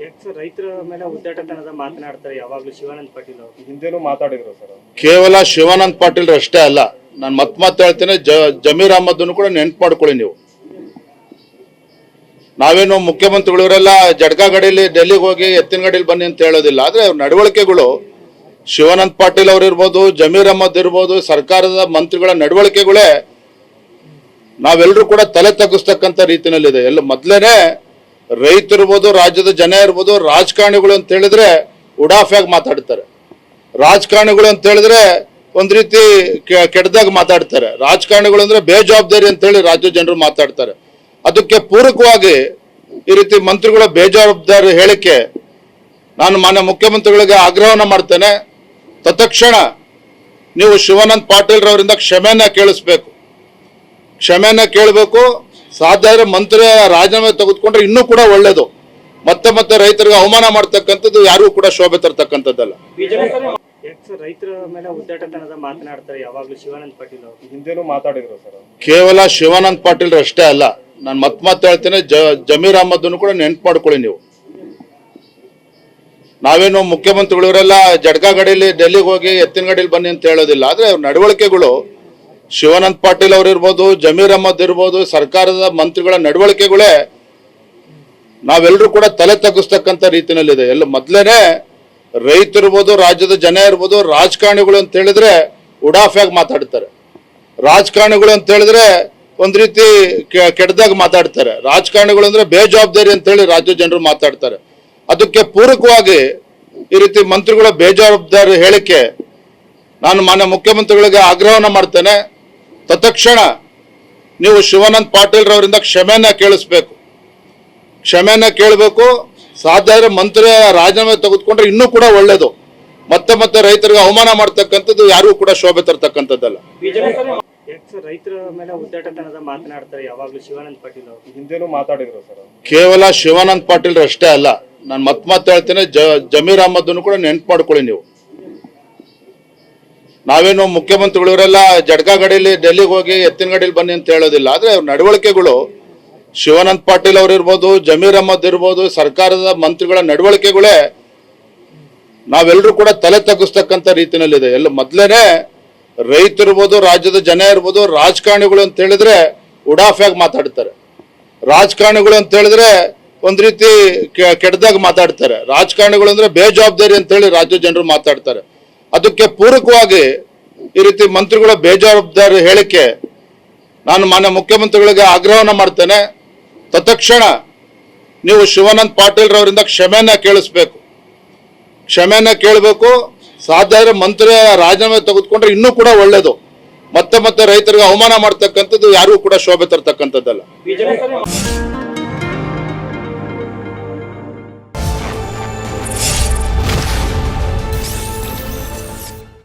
ಯಾಕೆ ಸರ್ ರೈತರ ಮೇಲೆ ಉದ್ದಾಟತನದ ಮಾತನಾಡ್ತಾರೆ ಯಾವಾಗಲೂ ಶಿವಾನಂದ ಪಾಟೀಲ್ ಅವರು? ಹಿಂದೆನೂ ಮಾತಾಡಿದ್ರು ಸರ್ ಕೇವಲ ಶಿವಾನಂದ್ ಪಾಟೀಲ್ ಅಷ್ಟೇ ಅಲ್ಲ ನಾನು ಮತ್ ಮತ್ತೆ ಹೇಳ್ತೇನೆ ಜ ಜಮೀರ್ ಅಹಮದ್ನು ಕೂಡ ನೆನ್ಪು ಮಾಡ್ಕೊಳ್ಳಿ ನೀವು. ನಾವೇನು ಮುಖ್ಯಮಂತ್ರಿಗಳು ಇವರೆಲ್ಲ ಜಡ್ಕಾ ಗಡಿಲಿ ಡೆಲ್ಲಿಗೆ ಹೋಗಿ ಎತ್ತಿನ ಗಡಿಲಿ ಬನ್ನಿ ಅಂತ ಹೇಳೋದಿಲ್ಲ. ಆದ್ರೆ ಅವ್ರ ನಡವಳಿಕೆಗಳು ಶಿವಾನಂದ್ ಪಾಟೀಲ್ ಅವ್ರ ಇರ್ಬೋದು ಜಮೀರ್ ಅಹಮದ್ ಇರ್ಬೋದು ಸರ್ಕಾರದ ಮಂತ್ರಿಗಳ ನಡವಳಿಕೆಗಳೇ ನಾವೆಲ್ಲರೂ ಕೂಡ ತಲೆ ತಗ್ಗಿಸ್ತಕ್ಕಂಥ ರೀತಿಯಲ್ಲಿದೆ ಎಲ್ಲ ಮೊದ್ಲೇನೆ ರೈತರಿರ್ಬೋದು ರಾಜ್ಯದ ಜನ ಇರ್ಬೋದು, ರಾಜಕಾರಣಿಗಳು ಅಂತ ಹೇಳಿದ್ರೆ ಉಡಾಫಿಯಾಗಿ ಮಾತಾಡ್ತಾರೆ. ರಾಜಕಾರಣಿಗಳು ಅಂತ ಹೇಳಿದ್ರೆ ಒಂದ್ ರೀತಿ ಕೆಟ್ಟದಾಗ ಮಾತಾಡ್ತಾರೆ. ರಾಜಕಾರಣಿಗಳು ಅಂದ್ರೆ ಬೇಜವಾಬ್ದಾರಿ ಅಂತ ಹೇಳಿ ರಾಜ್ಯ ಜನರು ಮಾತಾಡ್ತಾರೆ. ಅದಕ್ಕೆ ಪೂರಕವಾಗಿ ಈ ರೀತಿ ಮಂತ್ರಿಗಳ ಬೇಜವಾಬ್ದಾರಿ ಹೇಳಿಕೆ ನಾನು ಮಾನ್ಯ ಮುಖ್ಯಮಂತ್ರಿಗಳಿಗೆ ಆಗ್ರಹವನ್ನ ಮಾಡ್ತೇನೆ. ತತ್ಕ್ಷಣ ನೀವು ಶಿವಾನಂದ್ ಪಾಟೀಲ್ ರವರಿಂದ ಕ್ಷಮೆಯನ್ನ ಕೇಳಿಸ್ಬೇಕು. ಕ್ಷಮೆಯನ್ನ ಕೇಳಬೇಕು. ಸಾಧ್ಯ ಆದ್ರೆ ಮಂತ್ರಿ ರಾಜೀನಾಮೆ ತೆಗೆದುಕೊಂಡ್ರೆ ಇನ್ನೂ ಕೂಡ ಒಳ್ಳೇದು. ಮತ್ತೆ ಮತ್ತೆ ರೈತರಿಗೆ ಅವಮಾನ ಮಾಡ್ತಕ್ಕಂಥದ್ದು ಯಾರಿಗೂ ಕೂಡ ಶೋಭೆ ತರ್ತಕ್ಕಂಥದ್ದಲ್ಲ. ಯಾಕೆ ರೈತರ ಮೇಲೆ ಉದ್ದಾಟತನದ ಮಾತನಾಡ್ತಾರೆ ಯಾವಾಗಲೂ ಶಿವಾನಂದ ಪಾಟೀಲ್ ಅವರು. ಹಿಂದೆನೂ ಮಾತಾಡಿದ್ರು ಸರ್ ಕೇವಲ ಶಿವಾನಂದ್ ಪಾಟೀಲ್ ಅಷ್ಟೇ ಅಲ್ಲ ನಾನು ಮತ್ ಮತ್ತೆ ಹೇಳ್ತೇನೆ ಜ ಜಮೀರ್ ಅಹಮದ್ ಕೂಡ ನೆನ್ಪು ಮಾಡ್ಕೊಳ್ಳಿ ನೀವು. ನಾವೇನು ಮುಖ್ಯಮಂತ್ರಿಗಳಿವರೆಲ್ಲ ಜಡ್ಕಾ ಗಡಿಲಿ ಡೆಲ್ಲಿಗೆ ಹೋಗಿ ಎತ್ತಿನ ಗಡಿಲಿ ಬನ್ನಿ ಅಂತ ಹೇಳೋದಿಲ್ಲ. ಆದ್ರೆ ಅವ್ರ ನಡವಳಿಕೆಗಳು ಶಿವಾನಂದ್ ಪಾಟೀಲ್ ಅವ್ರು ಇರ್ಬೋದು, ಜಮೀರ್ ಅಹಮದ್ ಇರ್ಬೋದು, ಸರ್ಕಾರದ ಮಂತ್ರಿಗಳ ನಡವಳಿಕೆಗಳೇ ನಾವೆಲ್ಲರೂ ಕೂಡ ತಲೆ ತಗ್ಗಿಸ್ತಕ್ಕಂಥ ರೀತಿಯಲ್ಲಿದೆ ಎಲ್ಲ ಮೊದ್ಲೇನೆ ರೈತರಿರ್ಬೋದು ರಾಜ್ಯದ ಜನ ಇರ್ಬೋದು, ರಾಜಕಾರಣಿಗಳು ಅಂತ ಹೇಳಿದ್ರೆ ಉಡಾಫಿಯಾಗಿ ಮಾತಾಡ್ತಾರೆ. ರಾಜಕಾರಣಿಗಳು ಅಂತ ಹೇಳಿದ್ರೆ ಒಂದ್ ರೀತಿ ಕೆಟ್ಟದಾಗ ಮಾತಾಡ್ತಾರೆ. ರಾಜಕಾರಣಿಗಳು ಅಂದ್ರೆ ಬೇಜವಾಬ್ದಾರಿ ಅಂತ ಹೇಳಿ ರಾಜ್ಯ ಜನರು ಮಾತಾಡ್ತಾರೆ. ಅದಕ್ಕೆ ಪೂರಕವಾಗಿ ಈ ರೀತಿ ಮಂತ್ರಿಗಳ ಬೇಜವಾಬ್ದಾರಿ ಹೇಳಿಕೆ ನಾನು ಮಾನ್ಯ ಮುಖ್ಯಮಂತ್ರಿಗಳಿಗೆ ಆಗ್ರಹವನ್ನ ಮಾಡ್ತೇನೆ. ತತ್ಕ್ಷಣ ನೀವು ಶಿವಾನಂದ್ ಪಾಟೀಲ್ ರವರಿಂದ ಕ್ಷಮೆಯನ್ನ ಕೇಳಿಸ್ಬೇಕು. ಕ್ಷಮೆಯನ್ನ ಕೇಳಬೇಕು. ಸಾಧ್ಯ ಆದ್ರೆ ಮಂತ್ರಿ ರಾಜೀನಾಮೆ ತೆಗೆದುಕೊಂಡ್ರೆ ಇನ್ನೂ ಕೂಡ ಒಳ್ಳೇದು. ಮತ್ತೆ ಮತ್ತೆ ರೈತರಿಗೆ ಅವಮಾನ ಮಾಡ್ತಕ್ಕಂಥದ್ದು ಯಾರಿಗೂ ಕೂಡ ಶೋಭೆ ತರ್ತಕ್ಕಂಥದ್ದಲ್ಲ. ಕೇವಲ ಶಿವಾನಂದ್ ಪಾಟೀಲ್ ಅಷ್ಟೇ ಅಲ್ಲ. ನಾನು ಮತ್ ಮತ್ತೆ ಹೇಳ್ತೇನೆ ಜಮೀರ್ ಅಹಮದ್ ಕೂಡ ನೆನ್ಪು ಮಾಡ್ಕೊಳ್ಳಿ ನೀವು. ನಾವೇನು ಮುಖ್ಯಮಂತ್ರಿಗಳು ಇವರೆಲ್ಲ ಜಡ್ಕಾ ಗಡಿಲಿ ಡೆಲ್ಲಿಗೆ ಹೋಗಿ ಎತ್ತಿನ ಗಡಿಲಿ ಬನ್ನಿ ಅಂತ ಹೇಳೋದಿಲ್ಲ. ಆದ್ರೆ ಅವ್ರ ನಡವಳಿಕೆಗಳು ಶಿವಾನಂದ್ ಪಾಟೀಲ್ ಅವ್ರು ಇರ್ಬೋದು, ಜಮೀರ್ ಅಹಮದ್ ಇರ್ಬೋದು, ಸರ್ಕಾರದ ಮಂತ್ರಿಗಳ ನಡವಳಿಕೆಗಳೇ ನಾವೆಲ್ಲರೂ ಕೂಡ ತಲೆ ತಗ್ಗಿಸ್ತಕ್ಕಂಥ ರೀತಿಯಲ್ಲಿದೆ ಎಲ್ಲ ಮೊದ್ಲೇನೆ ರೈತರಿರ್ಬೋದು ರಾಜ್ಯದ ಜನ ಇರ್ಬೋದು, ರಾಜಕಾರಣಿಗಳು ಅಂತ ಹೇಳಿದ್ರೆ ಉಡಾಫಿಯಾಗಿ ಮಾತಾಡ್ತಾರೆ. ರಾಜಕಾರಣಿಗಳು ಅಂತ ಹೇಳಿದ್ರೆ ಒಂದ್ ರೀತಿ ಕೆಟ್ಟದಾಗ ಮಾತಾಡ್ತಾರೆ. ರಾಜಕಾರಣಿಗಳು ಅಂದ್ರೆ ಬೇಜವಾಬ್ದಾರಿ ಅಂತ ಹೇಳಿ ರಾಜ್ಯ ಜನರು ಮಾತಾಡ್ತಾರೆ. ಅದಕ್ಕೆ ಪೂರಕವಾಗಿ ಈ ರೀತಿ ಮಂತ್ರಿಗಳ ಬೇಜವಾಬ್ದಾರಿ ಹೇಳಿಕೆ ನಾನು ಮಾನ್ಯ ಮುಖ್ಯಮಂತ್ರಿಗಳಿಗೆ ಆಗ್ರಹವನ್ನು ಮಾಡ್ತೇನೆ. ತತ್ಕ್ಷಣ ನೀವು ಶಿವಾನಂದ್ ಪಾಟೀಲ್ ರವರಿಂದ ಕ್ಷಮೆಯನ್ನ ಕೇಳಿಸ್ಬೇಕು. ಕ್ಷಮೆಯನ್ನ ಕೇಳಬೇಕು. ಸಾಧ್ಯ ಆದ್ರೆ ಮಂತ್ರಿ ರಾಜೀನಾಮೆ ತೆಗೆದುಕೊಂಡ್ರೆ ಇನ್ನೂ ಕೂಡ ಒಳ್ಳೇದು. ಮತ್ತೆ ಮತ್ತೆ ರೈತರಿಗೆ ಅವಮಾನ ಮಾಡ್ತಕ್ಕಂಥದ್ದು ಯಾರಿಗೂ ಕೂಡ ಶೋಭೆ ತರ್ತಕ್ಕಂಥದ್ದಲ್ಲ.